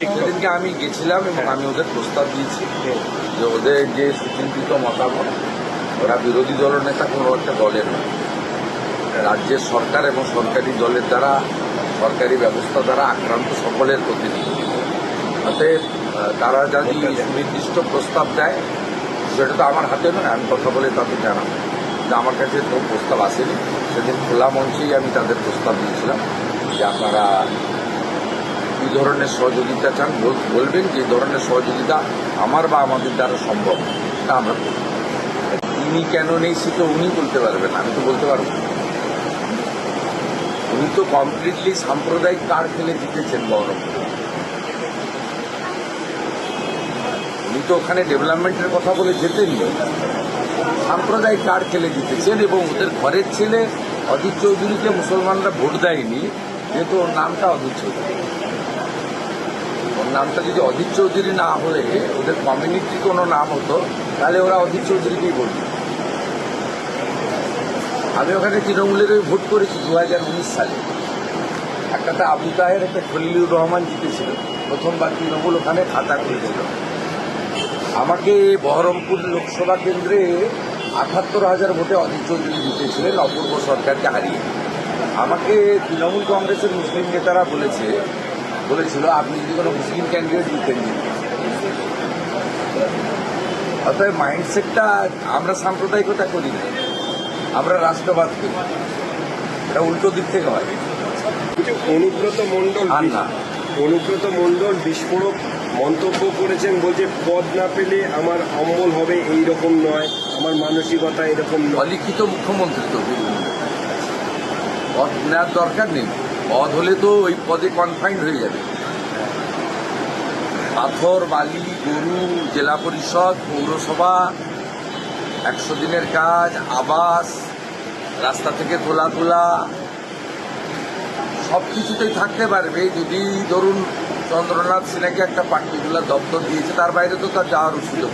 সেদিনকে আমি গেছিলাম এবং আমি ওদের প্রস্তাব দিয়েছি যে ওদের যে সুচিন্তিত মতামত, ওরা বিরোধী দলনেতা কোনো একটা দলের না। রাজ্যের সরকার এবং সরকারি দলের দ্বারা, সরকারি ব্যবস্থা দ্বারা আক্রান্ত সকলের প্রতিনিধি। অতএব তারা যদি সুনির্দিষ্ট প্রস্তাব দেয়, সেটা তো আমার হাতে নয়, আমি কথা বলে তাদের জানাব। যে আমার কাছে কোনো প্রস্তাব আসেনি। সেদিন খোলা মঞ্চেই আমি তাদের প্রস্তাব দিয়েছিলাম যে আপনারা ধরনের সহযোগিতা চান বলবেন যে ধরনের সহযোগিতা আমার বা আমাদের দ্বারা সম্ভব। তা আমরা করব। উনি কেন নেই সে তো উনি বলতে পারবেন, আমি তো বলতে পারব। উনি তো কমপ্লিটলি সাম্প্রদায়িক কার খেলে জিতেছেন বহরমপুরে। উনি তো ওখানে ডেভেলপমেন্টের কথা বলে যেতেন সাম্প্রদায়িক কার্ড খেলে জিতেছেন এবং ওদের ঘরের ছেলে অজিত চৌধুরীকে মুসলমানরা ভোট দেয়নি। যেহেতু ওর নামটা অজিত চৌধুরী। ওর নামটা যদি অজিত চৌধুরী না হলে, ওদের কমিউনিটি কোনো নাম হতো, তাহলে ওরা অজিত চৌধুরীকেই দিত আমি ওখানে তৃণমূলের ওই ভোট করেছি দু হাজার উনিশ সালে। একটাতে আবু তাহের, একটা খলিলুর রহমান জিতেছিল। প্রথমবার তৃণমূল ওখানে খাতা করেছিল আমাকে বহরমপুর লোকসভা কেন্দ্রে আটাত্তর হাজার ভোটে অজিত চৌধুরী জিতেছিলেন, অপূর্ব সরকারকে হারিয়ে। আমাকে তৃণমূল কংগ্রেসের মুসলিম নেতারা বলেছে বলেছিল আপনি যদি কোনো মুসলিম ক্যান্ডিডেট জিতেন। অতএব মাইন্ডসেটটা আমরা সাম্প্রদায়িকতা করি না আমরা রাষ্ট্রবাদ করি এটা উল্টো দিক থেকে হয় অনুব্রত মণ্ডল আর না। অনুব্রত মণ্ডল বিস্ফোরক মন্তব্য করেছেন বলছে পদ না পেলে আমার অম্বল হবে এই রকম নয় আমার মানসিকতা এরকম নয় অলিখিত মুখ্যমন্ত্রী তো পদ নেওয়ার দরকার নেই। পদ হলে তো ওই পদে কনফাইন্ড হয়ে যাবে। পাথর, বালি, গরু, জেলা পরিষদ, পৌরসভা, একশো দিনের কাজ, আবাস, রাস্তা থেকে তোলা তোলা সব কিছুতেই থাকতে পারবে। যদি ধরুন চন্দ্রনাথ সিনহাকে একটা পার্টিকুলার দপ্তর দিয়েছে, তার বাইরে তো তার যাওয়ার সুযোগ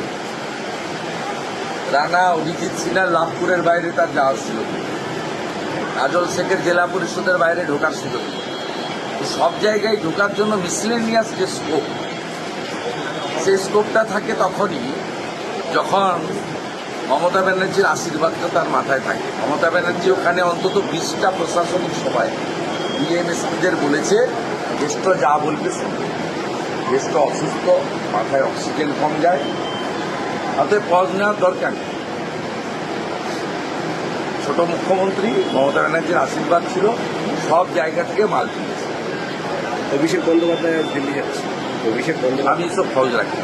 রানা অভিজিৎ সিনহার লাভপুরের বাইরে তার যাওয়ার সুযোগ। কাজল শেখের জেলা পরিষদের বাইরে ঢোকার সুযোগ সব জায়গায় ঢোকার জন্য মিসলেনিয়াস যে স্কোপ সেই স্কোপটা থাকে তখনই যখন মমতা ব্যানার্জির আশীর্বাদটা তার মাথায় থাকে। মমতা ব্যানার্জি ওখানে অন্তত বিশটা প্রশাসনিক সভায় ডিএমএসপিদের বলেছে, জ্যেষ্ঠ যা বলবে জ্যেষ্ঠ অসুস্থ, মাথায় অক্সিজেন কম যায়। অতএব পজ নেওয়ার দরকার নেই। ছোট মুখ্যমন্ত্রী মমতা ব্যানার্জির আশীর্বাদ ছিল সব জায়গা থেকে মাল তুলেছে। অভিষেক বন্দ্যোপাধ্যায় দিল্লি যাচ্ছে। অভিষেক বন্দ্যোপাধ্যায় আমি সব ফল রাখি